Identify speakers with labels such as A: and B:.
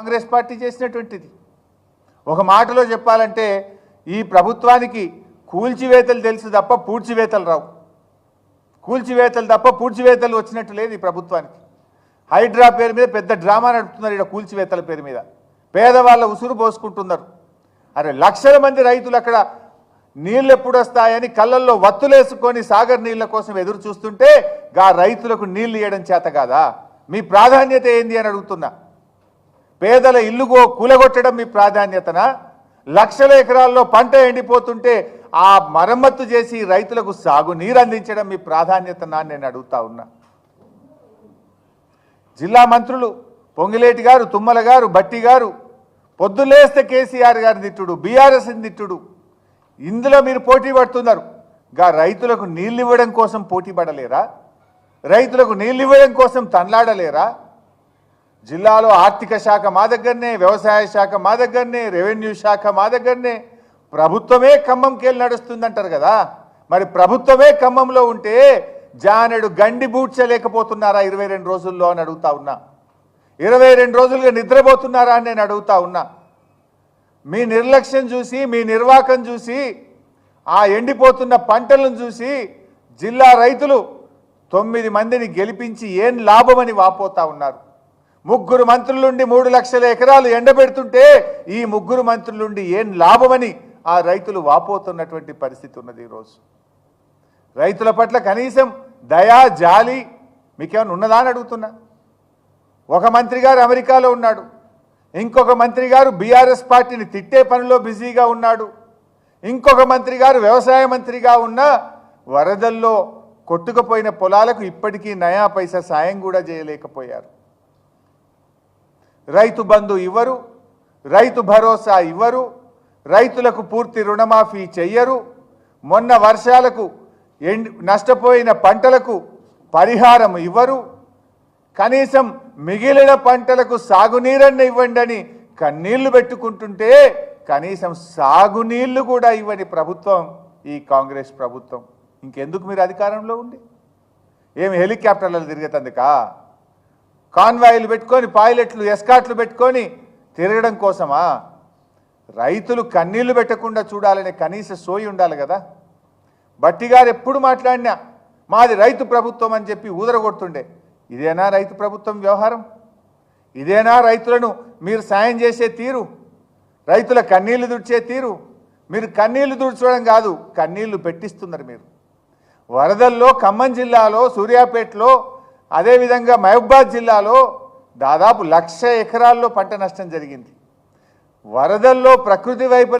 A: Congress party చేసినటువంటిది. ఒక మాటలో చెప్పాలంటే ఈ ప్రభుత్వానికి కూల్చివేతలు తెలుసు తప్ప పూడ్చివేతలు రావు. కూల్చివేతలు తప్ప పూడ్చివేతలు వచ్చినట్టు లేదు ఈ ప్రభుత్వానికి. హైడ్రా పేరు మీద పెద్ద డ్రామా నడుపుతున్నారు ఇక్కడ కూల్చివేతల పేరు మీద. పేదవాళ్ళ ఉసురు పోసుకుంటున్నారు. అరే లక్షల మంది రైతులు అక్కడ నీళ్ళు ఎప్పుడు వస్తాయని కళ్ళల్లో వత్తులేసుకొని సాగర్ నీళ్ళ కోసం ఎదురు చూస్తుంటే గా రైతులకు నీళ్ళు ఇవ్వడం చేత కాదా? మీ ప్రాధాన్యత ఏంది అని అడుగుతున్నా. పేదల ఇల్లుగో కూలగొట్టడం మీ ప్రాధాన్యతనా? లక్షల ఎకరాల్లో పంట ఎండిపోతుంటే ఆ మరమ్మత్తు చేసి రైతులకు సాగు నీరు అందించడం మీ ప్రాధాన్యతనా నేను అడుగుతా ఉన్నా. జిల్లా మంత్రులు పొంగిలేటి గారు తుమ్మల గారు బట్టి గారు పొద్దులేస్తే కేసీఆర్ గారిని తిట్టుడు బీఆర్ఎస్ తిట్టుడు. ఇందులో మీరు పోటీ పడుతున్నారు. గా రైతులకు నీళ్ళు ఇవ్వడం కోసం పోటీ పడలేరా? రైతులకు నీళ్ళు ఇవ్వడం కోసం తన్లాడలేరా? జిల్లాలో ఆర్థిక శాఖ మా దగ్గరనే వ్యవసాయ శాఖ మా దగ్గరనే రెవెన్యూ శాఖ మా దగ్గరనే. ప్రభుత్వమే ఖమ్మంకేళ్ళు నడుస్తుందంటారు కదా. మరి ప్రభుత్వమే ఖమ్మంలో ఉంటే జానెడు గండి బూడ్చలేకపోతున్నారా ఇరవై రెండు రోజుల్లో అని అడుగుతా ఉన్నా. ఇరవై రెండు రోజులుగా నిద్రపోతున్నారా అని నేను అడుగుతా ఉన్నా. మీ నిర్లక్ష్యం చూసి మీ నిర్వాకం చూసి ఆ ఎండిపోతున్న పంటలను చూసి జిల్లా రైతులు తొమ్మిది మందిని గెలిపించి ఏం లాభమని వాపోతా ఉన్నారు. ముగ్గురు మంత్రులుండి మూడు లక్షల ఎకరాలు ఎండబెడుతుంటే ఈ ముగ్గురు మంత్రులుండి ఏం లాభమని ఆ రైతులు వాపోతున్నటువంటి పరిస్థితి ఉన్నది ఈరోజు. రైతుల పట్ల కనీసం దయా జాలి మీకేమైనా ఉన్నదా అని అడుగుతున్నా. ఒక మంత్రి గారు అమెరికాలో ఉన్నాడు. ఇంకొక మంత్రి గారు బీఆర్ఎస్ పార్టీని తిట్టే పనిలో బిజీగా ఉన్నాడు. ఇంకొక మంత్రి గారు వ్యవసాయ మంత్రిగా ఉన్న వరదల్లో కొట్టుకుపోయిన పొలాలకు ఇప్పటికీ నయా పైసా సాయం కూడా చేయలేకపోయారు. రైతు బంధు ఇవ్వరు రైతు భరోసా ఇవ్వరు రైతులకు పూర్తి రుణమాఫీ చెయ్యరు. మొన్న వర్షాలకు ఎండ్ నష్టపోయిన పంటలకు పరిహారం ఇవ్వరు. కనీసం మిగిలిన పంటలకు సాగునీరన్న ఇవ్వండి అని కన్నీళ్ళు పెట్టుకుంటుంటే కనీసం సాగునీళ్ళు కూడా ఇవ్వని ప్రభుత్వం ఈ కాంగ్రెస్ ప్రభుత్వం. ఇంకెందుకు మీరు అధికారంలో ఉండి? ఏమి హెలికాప్టర్లలో తిరిగేతందుకా? కాన్వాయిలు పెట్టుకొని పాయిలెట్లు ఎస్కాట్లు పెట్టుకొని తిరగడం కోసమా? రైతులు కన్నీళ్ళు పెట్టకుండా చూడాలనే కనీస సోయి ఉండాలి కదా. బట్టి గారు ఎప్పుడు మాట్లాడినా మాది రైతు ప్రభుత్వం అని చెప్పి ఊదరగొడుతుండే. ఇదేనా రైతు ప్రభుత్వం వ్యవహారం? ఇదేనా రైతులను మీరు సాయం చేసే తీరు? రైతుల కన్నీళ్ళు దుడిచే తీరు? మీరు కన్నీళ్ళు దుడ్చడం కాదు కన్నీళ్ళు పెట్టిస్తున్నారు మీరు. వరదల్లో ఖమ్మం జిల్లాలో సూర్యాపేటలో అదేవిధంగా మహబూబాద్ జిల్లాలో దాదాపు లక్ష ఎకరాల్లో పంట నష్టం జరిగింది. వరదల్లో ప్రకృతి వైపు